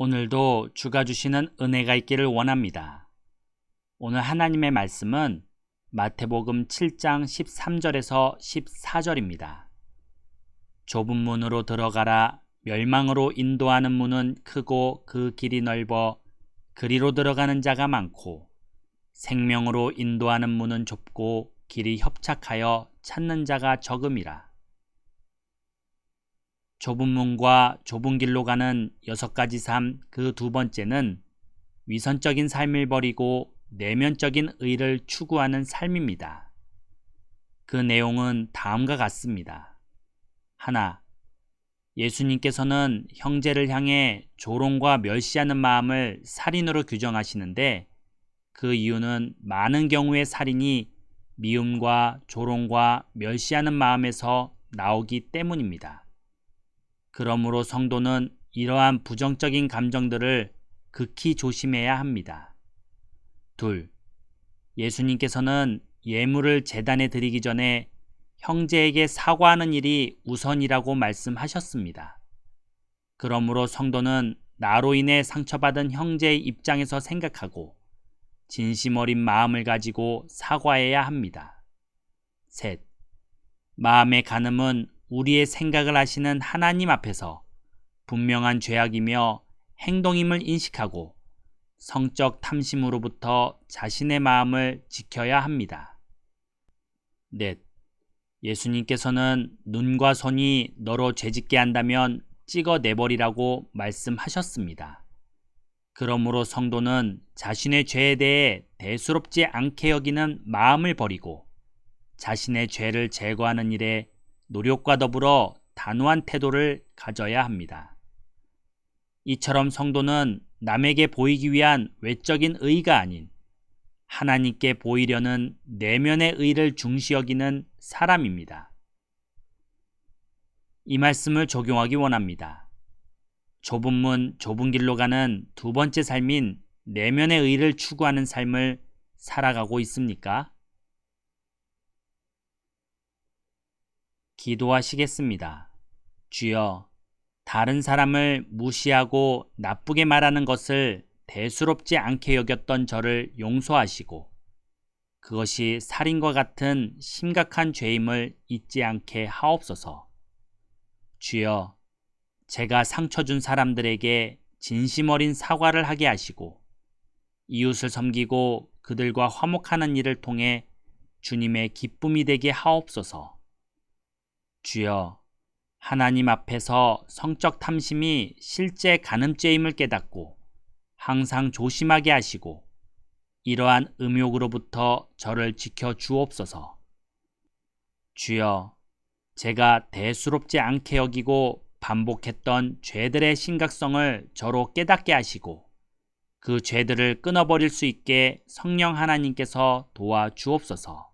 오늘도 주가 주시는 은혜가 있기를 원합니다. 오늘 하나님의 말씀은 마태복음 7장 13절에서 14절입니다. 좁은 문으로 들어가라 멸망으로 인도하는 문은 크고 그 길이 넓어 그리로 들어가는 자가 많고 생명으로 인도하는 문은 좁고 길이 협착하여 찾는 자가 적음이라. 좁은 문과 좁은 길로 가는 여섯 가지 삶 그 두 번째는 위선적인 삶을 버리고 내면적인 의를 추구하는 삶입니다. 그 내용은 다음과 같습니다. 하나, 예수님께서는 형제를 향해 조롱과 멸시하는 마음을 살인으로 규정하시는데 그 이유는 많은 경우의 살인이 미움과 조롱과 멸시하는 마음에서 나오기 때문입니다. 그러므로 성도는 이러한 부정적인 감정들을 극히 조심해야 합니다. 둘, 예수님께서는 예물을 재단에 드리기 전에 형제에게 사과하는 일이 우선이라고 말씀하셨습니다. 그러므로 성도는 나로 인해 상처받은 형제의 입장에서 생각하고 진심 어린 마음을 가지고 사과해야 합니다. 셋, 마음의 간음은 우리의 생각을 하시는 하나님 앞에서 분명한 죄악이며 행동임을 인식하고 성적 탐심으로부터 자신의 마음을 지켜야 합니다. 넷. 예수님께서는 눈과 손이 너로 죄짓게 한다면 찍어 내버리라고 말씀하셨습니다. 그러므로 성도는 자신의 죄에 대해 대수롭지 않게 여기는 마음을 버리고 자신의 죄를 제거하는 일에 노력과 더불어 단호한 태도를 가져야 합니다. 이처럼 성도는 남에게 보이기 위한 외적인 의가 아닌 하나님께 보이려는 내면의 의를 중시 여기는 사람입니다. 이 말씀을 적용하기 원합니다. 좁은 문, 좁은 길로 가는 두 번째 삶인 내면의 의를 추구하는 삶을 살아가고 있습니까? 기도하시겠습니다. 주여, 다른 사람을 무시하고 나쁘게 말하는 것을 대수롭지 않게 여겼던 저를 용서하시고 그것이 살인과 같은 심각한 죄임을 잊지 않게 하옵소서. 주여, 제가 상처 준 사람들에게 진심 어린 사과를 하게 하시고 이웃을 섬기고 그들과 화목하는 일을 통해 주님의 기쁨이 되게 하옵소서. 주여, 하나님 앞에서 성적 탐심이 실제 간음죄임을 깨닫고 항상 조심하게 하시고 이러한 음욕으로부터 저를 지켜 주옵소서. 주여, 제가 대수롭지 않게 여기고 반복했던 죄들의 심각성을 저로 깨닫게 하시고 그 죄들을 끊어버릴 수 있게 성령 하나님께서 도와 주옵소서.